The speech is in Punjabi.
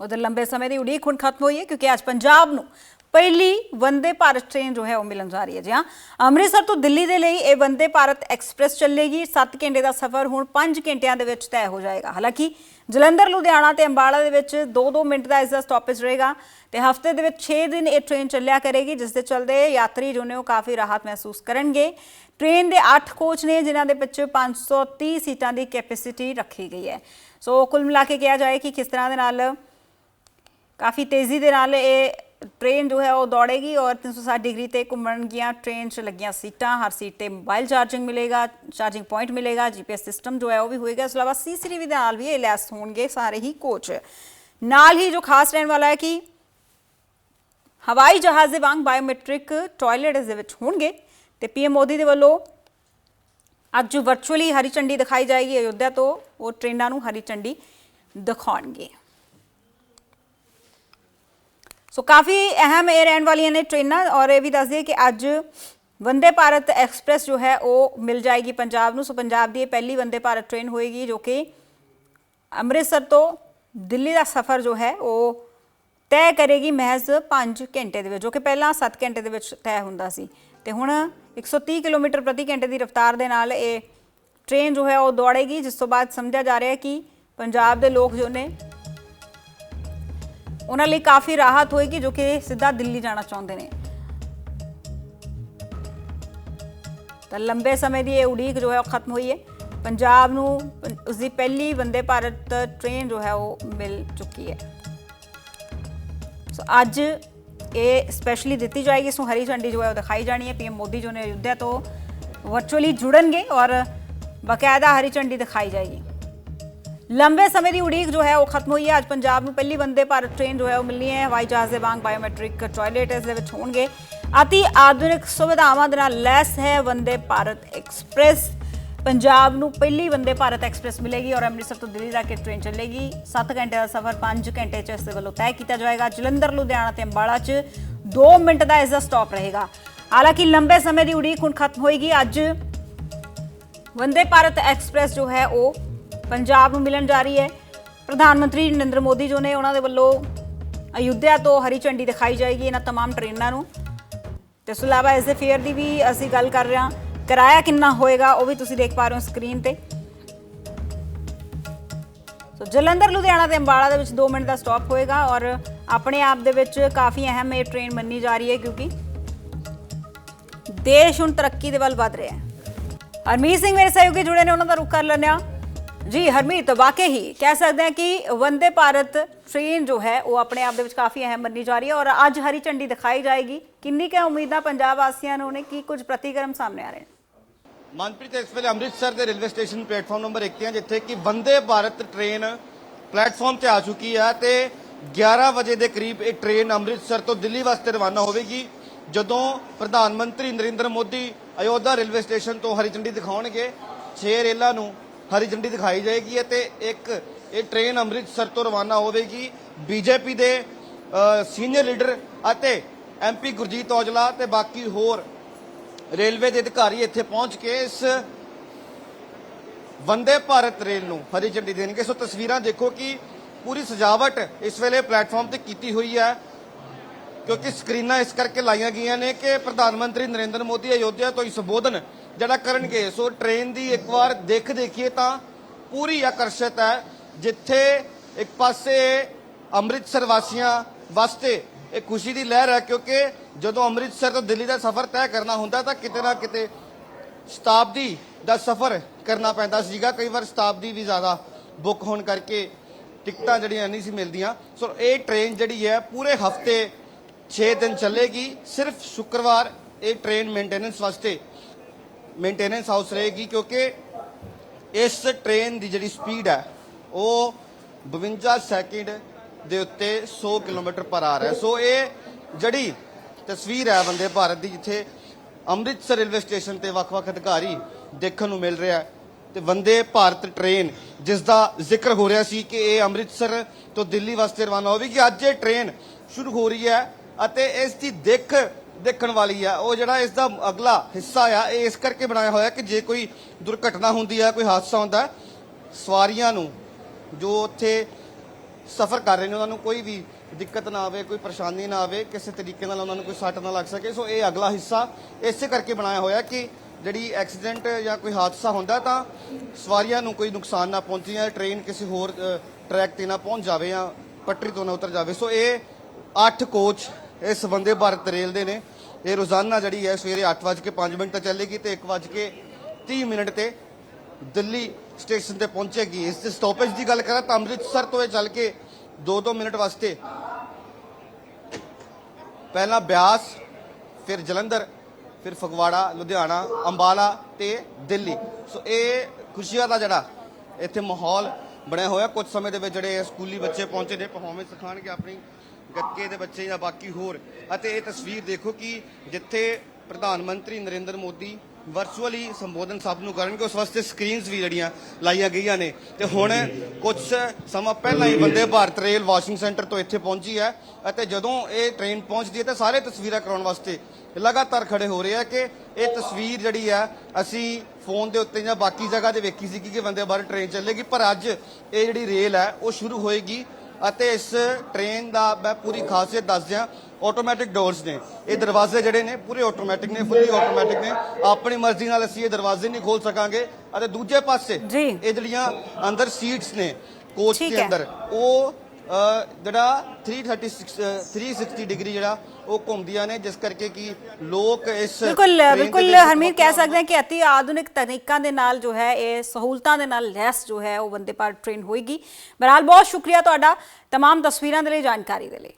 ਉਧਰ ਲੰਬੇ ਸਮੇਂ ਦੀ ਉਡੀਕ ਹੁਣ ਖਤਮ ਹੋਈ ਹੈ, ਕਿਉਂਕਿ ਅੱਜ ਪੰਜਾਬ ਨੂੰ ਪਹਿਲੀ ਵੰਦੇ ਭਾਰਤ ਟ੍ਰੇਨ ਜੋ ਹੈ ਉਹ ਮਿਲਣ ਜਾ ਰਹੀ ਹੈ। ਜੀ ਹਾਂ, ਅੰਮ੍ਰਿਤਸਰ ਤੋਂ ਦਿੱਲੀ ਦੇ ਲਈ ਇਹ ਵੰਦੇ ਭਾਰਤ ਐਕਸਪ੍ਰੈਸ ਚੱਲੇਗੀ। 7 ਘੰਟੇ ਦਾ ਸਫ਼ਰ ਹੁਣ 5 ਘੰਟਿਆਂ ਦੇ ਵਿੱਚ ਤੈਅ ਹੋ ਜਾਏਗਾ। ਹਾਲਾਂਕਿ ਜਲੰਧਰ, ਲੁਧਿਆਣਾ ਤੇ ਅੰਬਾਲਾ ਦੇ ਵਿੱਚ 2-2 ਮਿੰਟ ਦਾ ਇਸ ਦਾ ਸਟਾਪੇਜ ਰਹੇਗਾ ਤੇ ਹਫ਼ਤੇ ਦੇ ਵਿੱਚ 6 ਦਿਨ ਇਹ ਟ੍ਰੇਨ ਚੱਲਿਆ ਕਰੇਗੀ, ਜਿਸ ਦੇ ਚਲਦੇ ਯਾਤਰੀ ਜੋ ਨੇ ਉਹ ਕਾਫੀ ਰਾਹਤ ਮਹਿਸੂਸ ਕਰਨਗੇ। ਟ੍ਰੇਨ ਦੇ 8 ਕੋਚ ਨੇ, ਜਿਨ੍ਹਾਂ ਦੇ ਵਿੱਚ 530 ਸੀਟਾਂ ਦੀ ਕੈਪੈਸਿਟੀ ਰੱਖੀ ਗਈ ਹੈ। ਸੋ ਕੁੱਲ ਮਿਲਾ ਕੇ ਕਿਹਾ ਜਾਏ ਕਿ ਕਿਸ ਤਰ੍ਹਾਂ ਦੇ ਨਾਲ ਕਾਫੀ ਤੇਜ਼ੀ ਦੇ ਨਾਲ ਇਹ ਟ੍ਰੇਨ ਜੋ ਹੈ ਉਹ ਦੌੜੇਗੀ ਔਰ 360 ਡਿਗਰੀ ਤੇ ਘੁੰਮਣਗੀਆਂ ਟ੍ਰੇਨ 'ਚ ਲੱਗੀਆਂ ਸੀਟਾਂ। ਹਰ ਸੀਟ ਤੇ ਮੋਬਾਈਲ ਚਾਰਜਿੰਗ ਮਿਲੇਗਾ ਚਾਰਜਿੰਗ ਪੁਆਇੰਟ ਮਿਲੇਗਾ ਜੀਪੀਐਸ ਸਿਸਟਮ ਜੋ ਹੈ ਉਹ ਵੀ ਹੋਏਗਾ। ਇਸ ਤੋਂ ਇਲਾਵਾ ਸੀਸੀਟੀਵੀ ਦੇ ਨਾਲ ਵੀ ਇਹ ਲੈਸ ਹੋਣਗੇ ਸਾਰੇ ਹੀ ਕੋਚ ਨਾਲ ਹੀ ਜੋ ਖਾਸ ਰਹਿਣ ਵਾਲਾ ਹੈ ਕਿ ਹਵਾਈ ਜਹਾਜ਼ ਦੇ ਵਾਂਗ ਬਾਇਓਮੈਟ੍ਰਿਕ ਟਾਇਲਟ ਇਸ ਦੇ ਵਿੱਚ ਹੋਣਗੇ ਤੇ ਪੀਐਮ ਮੋਦੀ ਦੇ ਵੱਲੋਂ ਅੱਜ ਵਰਚੁਅਲੀ ਹਰੀ ਝੰਡੀ ਦਿਖਾਈ ਜਾਏਗੀ। ਅਯੋਧਿਆ ਤੋਂ ਉਹ ਟ੍ਰੇਨਾਂ ਨੂੰ ਹਰੀ ਝੰਡੀ ਦਿਖਾਉਣਗੇ। ਸੋ ਕਾਫੀ ਅਹਿਮ ਇਹ ਰਹਿਣ ਵਾਲੀਆਂ ਨੇ ਟ੍ਰੇਨਾਂ ਔਰ ਇਹ ਵੀ ਦੱਸ ਦਈਏ ਕਿ ਅੱਜ ਵੰਦੇ ਭਾਰਤ ਐਕਸਪ੍ਰੈਸ ਜੋ ਹੈ, ਉਹ ਮਿਲ ਜਾਏਗੀ ਪੰਜਾਬ ਨੂੰ। ਸੋ ਪੰਜਾਬ ਦੀ ਇਹ ਪਹਿਲੀ ਵੰਦੇ ਭਾਰਤ ਟ੍ਰੇਨ ਹੋਏਗੀ ਜੋ ਕਿ ਅੰਮ੍ਰਿਤਸਰ ਤੋਂ ਦਿੱਲੀ ਦਾ ਸਫ਼ਰ ਜੋ ਹੈ, ਉਹ ਤੈਅ ਕਰੇਗੀ ਮਹਿਜ਼ 5 ਘੰਟੇ ਦੇ ਵਿੱਚ, ਜੋ ਕਿ ਪਹਿਲਾਂ 7 ਘੰਟੇ ਦੇ ਵਿੱਚ ਤੈਅ ਹੁੰਦਾ ਸੀ। ਤੇ ਹੁਣ 130 ਕਿਲੋਮੀਟਰ ਪ੍ਰਤੀ ਘੰਟੇ ਦੀ ਰਫ਼ਤਾਰ ਦੇ ਨਾਲ ਇਹ ਟ੍ਰੇਨ ਜੋ ਹੈ, ਉਹ ਦੌੜੇਗੀ, ਜਿਸ ਤੋਂ ਬਾਅਦ ਸਮਝਿਆ ਜਾ ਰਿਹਾ ਹੈ ਕਿ ਪੰਜਾਬ ਦੇ ਲੋਕ ਜੋ ਨੇ ਉਹਨਾਂ ਲਈ ਕਾਫੀ ਰਾਹਤ ਹੋਏਗੀ ਜੋ ਕਿ ਸਿੱਧਾ ਦਿੱਲੀ ਜਾਣਾ ਚਾਹੁੰਦੇ ਨੇ। ਤਾਂ ਲੰਬੇ ਸਮੇਂ ਦੀ ਇਹ ਉਡੀਕ ਜੋ ਹੈ ਉਹ ਖਤਮ ਹੋਈ ਹੈ। ਪੰਜਾਬ ਨੂੰ ਉਸ ਦੀ ਪਹਿਲੀ ਵੰਦੇ ਭਾਰਤ ਟ੍ਰੇਨ ਜੋ ਹੈ ਉਹ ਮਿਲ ਚੁੱਕੀ ਹੈ। ਸੋ ਅੱਜ ਇਹ ਸਪੈਸ਼ਲੀ ਦਿੱਤੀ ਜਾਏਗੀ। ਇਸ ਨੂੰ ਹਰੀ ਝੰਡੀ ਜੋ ਹੈ ਉਹ ਦਿਖਾਈ ਜਾਣੀ ਹੈ। ਪੀਐਮ ਮੋਦੀ ਜੋ ਨੇ ਅਯੁੱਧਿਆ ਤੋਂ ਵਰਚੁਅਲੀ ਜੁੜਨਗੇ ਔਰ ਬਕਾਇਦਾ ਹਰੀ ਝੰਡੀ ਦਿਖਾਈ ਜਾਏਗੀ। ਲੰਬੇ ਸਮੇਂ ਦੀ ਉਡੀਕ ਜੋ ਹੈ ਉਹ ਖਤਮ ਹੋਈ ਹੈ। ਅੱਜ ਪੰਜਾਬ ਨੂੰ ਪਹਿਲੀ ਵੰਦੇ ਭਾਰਤ ਟ੍ਰੇਨ ਜੋ ਹੈ ਉਹ ਮਿਲਣੀ ਹੈ। ਹਵਾਈ ਜਹਾਜ਼ ਦੇ ਵਾਂਗ ਬਾਇਓਮੈਟ੍ਰਿਕ ਟਾਇਲਟ ਇਸ ਦੇ ਵਿੱਚ ਹੋਣਗੇ। ਅਤੀ ਆਧੁਨਿਕ ਸੁਵਿਧਾਵਾਂ ਦੇ ਨਾਲ ਲੈਸ ਹੈ ਵੰਦੇ ਭਾਰਤ ਐਕਸਪ੍ਰੈਸ ਪੰਜਾਬ ਨੂੰ ਪਹਿਲੀ ਵੰਦੇ ਭਾਰਤ ਐਕਸਪ੍ਰੈਸ ਮਿਲੇਗੀ ਔਰ ਅੰਮ੍ਰਿਤਸਰ ਤੋਂ ਦਿੱਲੀ ਤੱਕ ਇਹ ਟ੍ਰੇਨ ਚੱਲੇਗੀ। 7 ਘੰਟੇ ਦਾ ਸਫ਼ਰ 5 ਘੰਟੇ ਚ ਇਸ ਦੇ ਵੱਲੋਂ ਤੈਅ ਕੀਤਾ ਜਾਏਗਾ। ਜਲੰਧਰ, ਲੁਧਿਆਣਾ ਤੇ ਅੰਬਾਲਾ ਚ 2 ਮਿੰਟ ਦਾ ਇਸ ਦਾ ਸਟਾਪ ਰਹੇਗਾ। ਹਾਲਾਂਕਿ ਲੰਬੇ ਸਮੇਂ ਦੀ ਉਡੀਕ ਹੁਣ ਖਤਮ ਹੋਏਗੀ। ਅੱਜ ਵੰਦੇ ਭਾਰਤ ਐਕਸਪ੍ਰੈਸ ਜੋ ਹੈ ਉਹ ਪੰਜਾਬ ਨੂੰ ਮਿਲਣ ਜਾ ਰਹੀ ਹੈ ਪ੍ਰਧਾਨ ਮੰਤਰੀ ਨਰਿੰਦਰ ਮੋਦੀ ਜੋ ਨੇ ਉਹਨਾਂ ਦੇ ਵੱਲੋਂ ਅਯੁੱਧਿਆ ਤੋਂ ਹਰੀ ਝੰਡੀ ਦਿਖਾਈ ਜਾਏਗੀ ਇਹਨਾਂ तमाम ਟ੍ਰੇਨਾਂ ਨੂੰ ਤੇ ਇਸ ਤੋਂ ਇਲਾਵਾ ਇਸ ਦੇ ਫੇਅਰ ਦੀ ਵੀ ਅਸੀਂ ਗੱਲ ਕਰ ਰਹੇ ਹਾਂ ਕਿਰਾਇਆ ਕਿੰਨਾ ਹੋਏਗਾ ਉਹ ਵੀ ਤੁਸੀਂ ਦੇਖ ਪਾ ਰਹੇ ਹੋ ਸਕਰੀਨ ਤੇ ਸੋ ਜਲੰਧਰ ਲੁਧਿਆਣਾ ਤੇ ਅੰਬਾਲਾ ਦੇ ਵਿੱਚ 2 ਮਿੰਟ ਦਾ ਸਟਾਪ ਹੋਏਗਾ ਔਰ ਆਪਣੇ ਆਪ ਦੇ ਵਿੱਚ ਕਾਫੀ ਅਹਿਮ ਇਹ ਟ੍ਰੇਨ ਮੰਨੀ ਜਾ ਰਹੀ ਹੈ ਕਿਉਂਕਿ ਦੇਸ਼ ਹੁਣ ਤਰੱਕੀ ਦੇ ਵੱਲ ਵਧ ਰਿਹਾ ਹੈ ਹਰਮੀਤ ਸਿੰਘ ਮੇਰੇ ਸਹਿਯੋਗੀ ਜੁੜੇ ਨੇ ਉਹਨਾਂ ਦਾ ਰੁਖ ਕਰ ਲੈਂਦੇ ਹਾਂ ਜੀ, ਹਰਮੀਤ, ਵਾਕਈ ਹੀ ਕਹਿ ਸਕਦੇ ਹਾਂ ਕਿ ਵੰਦੇ ਭਾਰਤ ਟ੍ਰੇਨ ਜੋ ਹੈ, ਉਹ ਆਪਣੇ ਆਪ ਦੇ ਵਿੱਚ ਕਾਫੀ ਅਹਿਮ ਮੰਨੀ ਜਾ ਰਹੀ ਹੈ ਔਰ ਅੱਜ ਹਰੀ ਝੰਡੀ ਦਿਖਾਈ ਜਾਏਗੀ। ਕਿੰਨੀ ਕੁ ਉਮੀਦਾਂ ਪੰਜਾਬ ਵਾਸੀਆਂ ਨੂੰ ਨੇ? ਕੀ ਕੁਝ ਪ੍ਰਤੀਕਰਮ ਸਾਹਮਣੇ ਆ ਰਹੇ ਨੇ? ਮਨਪ੍ਰੀਤ, ਇਸ ਵੇਲੇ ਅੰਮ੍ਰਿਤਸਰ ਦੇ ਰੇਲਵੇ ਸਟੇਸ਼ਨ ਪਲੇਟਫਾਰਮ ਨੰਬਰ 1 ਤੇ ਹਾਂ, ਜਿੱਥੇ ਕਿ ਵੰਦੇ ਭਾਰਤ ਟ੍ਰੇਨ ਪਲੇਟਫਾਰਮ ਤੇ ਆ ਚੁੱਕੀ ਹੈ ਤੇ 11 ਵਜੇ ਦੇ ਕਰੀਬ ਇਹ ਟ੍ਰੇਨ ਅੰਮ੍ਰਿਤਸਰ ਤੋਂ ਦਿੱਲੀ ਵਾਸਤੇ ਰਵਾਨਾ ਹੋਵੇਗੀ। ਜਦੋਂ ਪ੍ਰਧਾਨ ਮੰਤਰੀ ਨਰਿੰਦਰ ਮੋਦੀ ਅਯੋਧਿਆ ਰੇਲਵੇ ਸਟੇਸ਼ਨ ਤੋਂ ਹਰੀ ਝੰਡੀ ਦਿਖਾਉਣਗੇ 6 ਰੇਲਾਂ ਨੂੰ ਹਰੀ ਝੰਡੀ ਦਿਖਾਈ ਜਾਏਗੀ ਅਤੇ ਇੱਕ ਇਹ ਟ੍ਰੇਨ ਅੰਮ੍ਰਿਤਸਰ ਤੋਂ ਰਵਾਨਾ ਹੋਵੇਗੀ। ਬੀਜੇਪੀ ਦੇ ਸੀਨੀਅਰ ਲੀਡਰ ਅਤੇ ਐਮਪੀ ਗੁਰਜੀਤ ਔਜਲਾ ਤੇ ਬਾਕੀ ਹੋਰ ਰੇਲਵੇ ਦੇ ਅਧਿਕਾਰੀ ਇੱਥੇ ਪਹੁੰਚ ਕੇ ਇਸ ਵੰਦੇ ਭਾਰਤ ਰੇਲ ਨੂੰ ਹਰੀ ਝੰਡੀ ਦੇਣਗੇ। ਸੋ ਤਸਵੀਰਾਂ ਦੇਖੋ ਕਿ ਪੂਰੀ ਸਜਾਵਟ ਇਸ ਵੇਲੇ ਪਲੇਟਫਾਰਮ ਤੇ ਕੀਤੀ ਹੋਈ ਹੈ, ਕਿਉਂਕਿ ਸਕਰੀਨਾਂ ਇਸ ਕਰਕੇ ਲਾਈਆਂ ਗਈਆਂ ਨੇ ਕਿ ਪ੍ਰਧਾਨ ਮੰਤਰੀ ਨਰਿੰਦਰ ਮੋਦੀ ਅਯੋਧਿਆ ਤੋਂ ਹੀ ਸੰਬੋਧਨ ਜਿਹੜਾ ਕਰਨਗੇ, ਸੋ ਟ੍ਰੇਨ ਦੀ ਇੱਕ ਵਾਰ ਦੇਖ ਦੇਖੀਏ ਤਾਂ ਪੂਰੀ ਆਕਰਸ਼ਿਤ ਹੈ, ਜਿੱਥੇ ਇੱਕ ਪਾਸੇ ਅੰਮ੍ਰਿਤਸਰ ਵਾਸੀਆਂ ਵਾਸਤੇ ਇਹ ਖੁਸ਼ੀ ਦੀ ਲਹਿਰ ਹੈ, ਕਿਉਂਕਿ ਜਦੋਂ ਅੰਮ੍ਰਿਤਸਰ ਤੋਂ ਦਿੱਲੀ ਦਾ ਸਫ਼ਰ ਤੈਅ ਕਰਨਾ ਹੁੰਦਾ ਤਾਂ ਕਿਤੇ ਨਾ ਕਿਤੇ ਸ਼ਤਾਬਦੀ ਦਾ ਸਫ਼ਰ ਕਰਨਾ ਪੈਂਦਾ ਸੀਗਾ। ਕਈ ਵਾਰ ਸ਼ਤਾਬਦੀ ਵੀ ਜ਼ਿਆਦਾ ਬੁੱਕ ਹੋਣ ਕਰਕੇ ਟਿਕਟਾਂ ਜਿਹੜੀਆਂ ਨਹੀਂ ਸੀ ਮਿਲਦੀਆਂ। ਸੋ ਇਹ ਟ੍ਰੇਨ ਜਿਹੜੀ ਹੈ, ਪੂਰੇ ਹਫ਼ਤੇ 6 ਦਿਨ ਚੱਲੇਗੀ। ਸਿਰਫ ਸ਼ੁੱਕਰਵਾਰ ਇਹ ਟ੍ਰੇਨ ਮੇਨਟੇਨੈਂਸ ਵਾਸਤੇ ਮੇਨਟੇਨੈਂਸ ਹਾਊਸ ਰਹੇਗੀ ਕਿਉਂਕਿ ਇਸ ਟ੍ਰੇਨ ਦੀ ਜਿਹੜੀ ਸਪੀਡ ਹੈ, ਉਹ 52 ਸੈਕਿੰਡ ਦੇ ਉੱਤੇ 100 ਕਿਲੋਮੀਟਰ ਪਰ ਆਰ ਹੈ। ਸੋ ਇਹ ਜਿਹੜੀ ਤਸਵੀਰ ਹੈ ਵੰਦੇ ਭਾਰਤ ਦੀ, ਜਿੱਥੇ ਅੰਮ੍ਰਿਤਸਰ ਰੇਲਵੇ ਸਟੇਸ਼ਨ ਤੇ ਵੱਖ-ਵੱਖ ਅਧਿਕਾਰੀ ਦੇਖਣ ਨੂੰ ਮਿਲ ਰਿਹਾ ਹੈ ਤੇ ਵੰਦੇ ਭਾਰਤ ਟ੍ਰੇਨ ਜਿਸ ਦਾ ਜ਼ਿਕਰ ਹੋ ਰਿਹਾ ਸੀ ਕਿ ਇਹ ਅੰਮ੍ਰਿਤਸਰ ਤੋਂ ਦਿੱਲੀ ਵਾਸਤੇ ਰਵਾਨਾ ਹੋਵੇਗੀ। ਅੱਜ ਇਹ ਟ੍ਰੇਨ ਸ਼ੁਰੂ ਹੋ ਰਹੀ ਹੈ ਅਤੇ ਇਸ ਦੀ ਦਿੱਖ ਦੇਖਣ ਵਾਲੀ ਆ। ਉਹ ਜਿਹੜਾ ਇਸ ਦਾ ਅਗਲਾ ਹਿੱਸਾ ਆ, ਇਹ ਇਸ ਕਰਕੇ ਬਣਾਇਆ ਹੋਇਆ ਕਿ ਜੇ ਕੋਈ ਦੁਰਘਟਨਾ ਹੁੰਦੀ ਹੈ ਕੋਈ ਹਾਦਸਾ ਹੁੰਦਾ, ਸਵਾਰੀਆਂ ਨੂੰ ਜੋ ਉੱਥੇ ਸਫ਼ਰ ਕਰ ਰਹੇ ਨੇ, ਉਹਨਾਂ ਨੂੰ ਕੋਈ ਵੀ ਦਿੱਕਤ ਨਾ ਆਵੇ, ਕੋਈ ਪਰੇਸ਼ਾਨੀ ਨਾ ਆਵੇ, ਕਿਸੇ ਤਰੀਕੇ ਨਾਲ ਉਹਨਾਂ ਨੂੰ ਕੋਈ ਸੱਟ ਨਾ ਲੱਗ ਸਕੇ। ਸੋ ਇਹ ਅਗਲਾ ਹਿੱਸਾ ਇਸੇ ਕਰਕੇ ਬਣਾਇਆ ਹੋਇਆ ਕਿ ਜਿਹੜੀ ਐਕਸੀਡੈਂਟ ਜਾਂ ਕੋਈ ਹਾਦਸਾ ਹੁੰਦਾ ਤਾਂ ਸਵਾਰੀਆਂ ਨੂੰ ਕੋਈ ਨੁਕਸਾਨ ਨਾ ਪਹੁੰਚੇ ਜਾਂ ਟ੍ਰੇਨ ਕਿਸੇ ਹੋਰ ਟਰੈਕ ਤੇ ਨਾ ਪਹੁੰਚ ਜਾਵੇ ਜਾਂ ਪਟਰੀ ਤੋਂ ਨਾ ਉਤਰ ਜਾਵੇ। ਸੋ ਇਹ 8 ਕੋਚ ਇਸ ਵੰਦੇ ਭਾਰਤ ਰੇਲ ਦੇ ਨੇ। ਇਹ ਰੋਜ਼ਾਨਾ ਜਿਹੜੀ ਹੈ ਸਵੇਰੇ 8:05 ਮਿੰਟ ਤੇ ਚੱਲੇਗੀ ਤੇ 1:30 ਮਿੰਟ ਤੇ ਦਿੱਲੀ ਸਟੇਸ਼ਨ ਤੇ ਪਹੁੰਚੇਗੀ। ਇਸ ਦੇ ਸਟਾਪੇਜ ਦੀ ਗੱਲ ਕਰਾਂ ਤਾਂ ਅੰਮ੍ਰਿਤਸਰ ਤੋਂ ਇਹ ਚੱਲ ਕੇ 2-2 ਮਿੰਟ ਵਾਸਤੇ ਪਹਿਲਾਂ ਬਿਆਸ, ਫਿਰ ਜਲੰਧਰ, ਫਿਰ ਫਗਵਾੜਾ, ਲੁਧਿਆਣਾ, ਅੰਬਾਲਾ ਤੇ ਦਿੱਲੀ। ਸੋ ਇਹ ਖੁਸ਼ੀਆਂ ਦਾ ਜਿਹੜਾ ਇੱਥੇ ਮਾਹੌਲ ਬਣਿਆ ਹੋਇਆ। ਕੁਝ ਸਮੇਂ ਦੇ ਵਿੱਚ ਜਿਹੜੇ ਸਕੂਲੀ ਬੱਚੇ ਪਹੁੰਚੇ ਨੇ ਪਰਫਾਰਮੈਂਸ ਸਿਖਾਣਗੇ ਆਪਣੀ। ਗੱਕੇ ਦੇ ਬੱਚੇ ਜਾਂ ਬਾਕੀ ਹੋਰ। ਅਤੇ ਇਹ ਤਸਵੀਰ ਦੇਖੋ ਕਿ ਜਿੱਥੇ ਪ੍ਰਧਾਨ ਮੰਤਰੀ ਨਰਿੰਦਰ ਮੋਦੀ ਵਰਚੁਅਲੀ ਸੰਬੋਧਨ ਸਭ ਨੂੰ ਕਰਨਗੇ, ਉਸ ਵਾਸਤੇ ਸਕਰੀਨਸ ਵੀ ਜਿਹੜੀਆਂ ਲਾਈਆਂ ਗਈਆਂ ਨੇ। ਤੇ ਹੁਣ ਕੁਝ ਸਮਾਂ ਪਹਿਲਾਂ ਹੀ ਬੰਦੇ ਭਾਰਤ ਰੇਲ ਵਾਸ਼ਿੰਗ ਸੈਂਟਰ ਤੋਂ ਇੱਥੇ ਪਹੁੰਚੀ ਹੈ ਅਤੇ ਜਦੋਂ ਇਹ ਟ੍ਰੇਨ ਪਹੁੰਚਦੀ ਹੈ ਤਾਂ ਸਾਰੇ ਤਸਵੀਰਾਂ ਕਰਾਉਣ ਵਾਸਤੇ ਲਗਾਤਾਰ ਖੜੇ ਹੋ ਰਹੇ ਆ ਕਿ ਇਹ ਤਸਵੀਰ ਜਿਹੜੀ ਆ ਅਸੀਂ ਫੋਨ ਦੇ ਉੱਤੇ ਜਾਂ ਬਾਕੀ ਜਗ੍ਹਾ ਤੇ ਵੇਖੀ ਸੀ ਕਿ ਬੰਦੇ ਬਾਹਰ ਟ੍ਰੇਨ ਚੱਲੇਗੀ, ਪਰ ਅੱਜ ਇਹ ਜਿਹੜੀ ਰੇਲ ਹੈ, ਉਹ ਸ਼ੁਰੂ ਹੋਏਗੀ। ਅਤੇ ਇਸ ਟ੍ਰੇਨ ਦਾ ਮੈਂ ਪੂਰੀ ਖਾਸੀਅਤ ਦੱਸ ਦਿਆਂ ਆਟੋਮੈਟਿਕ ਡੋਰਸ ਨੇ ਇਹ ਦਰਵਾਜ਼ੇ ਜਿਹੜੇ ਨੇ ਪੂਰੇ ਆਟੋਮੈਟਿਕ ਨੇ ਫੁੱਲੀ ਆਟੋਮੈਟਿਕ ਨੇ ਆਪਣੀ ਮਰਜ਼ੀ ਨਾਲ ਅਸੀਂ ਇਹ ਦਰਵਾਜ਼ੇ ਨਹੀਂ ਖੋਲ ਸਕਾਂਗੇ ਅਤੇ ਦੂਜੇ ਪਾਸੇ। ਇਹ ਜਿਹੜੀਆਂ ਅੰਦਰ ਸੀਟਸ ਨੇ ਕੋਚ ਦੇ। ਅੰਦਰ ਉਹ ਜਿਹੜਾ 336 ਅ, 360 ਡਿਗਰੀ ਜਿਹੜਾ ਉਹ ਘੁੰਮਦੀਆਂ ਨੇ ਜਿਸ ਕਰਕੇ ਕਿ ਲੋਕ ਇਸ ਬਿਲਕੁਲ train ਦੇ ਬਿਲਕੁਲ ਵਿੱਚ ਹਰਮੀਤ ਕਹਿ ਆਪਣਾ- ਸਕਦੇ ਹਾਂ ਕਿ ਅਤੀ ਆਧੁਨਿਕ ਤਕਨੀਕਾਂ ਦੇ ਨਾਲ ਜੋ ਹੈ ਇਹ ਸਹੂਲਤਾਂ ਦੇ ਨਾਲ ਲੈਸ ਜੋ ਹੈ ਉਹ ਵੰਦੇ ਭਾਰਤ ਟ੍ਰੇਨ ਹੋਏਗੀ ਬਹਰਾਲ ਬਹੁਤ ਸ਼ੁਕਰੀਆ ਤੁਹਾਡਾ तमाम ਤਸਵੀਰਾਂ ਦੇ ਲਈ ਜਾਣਕਾਰੀ ਦੇ ਲਈ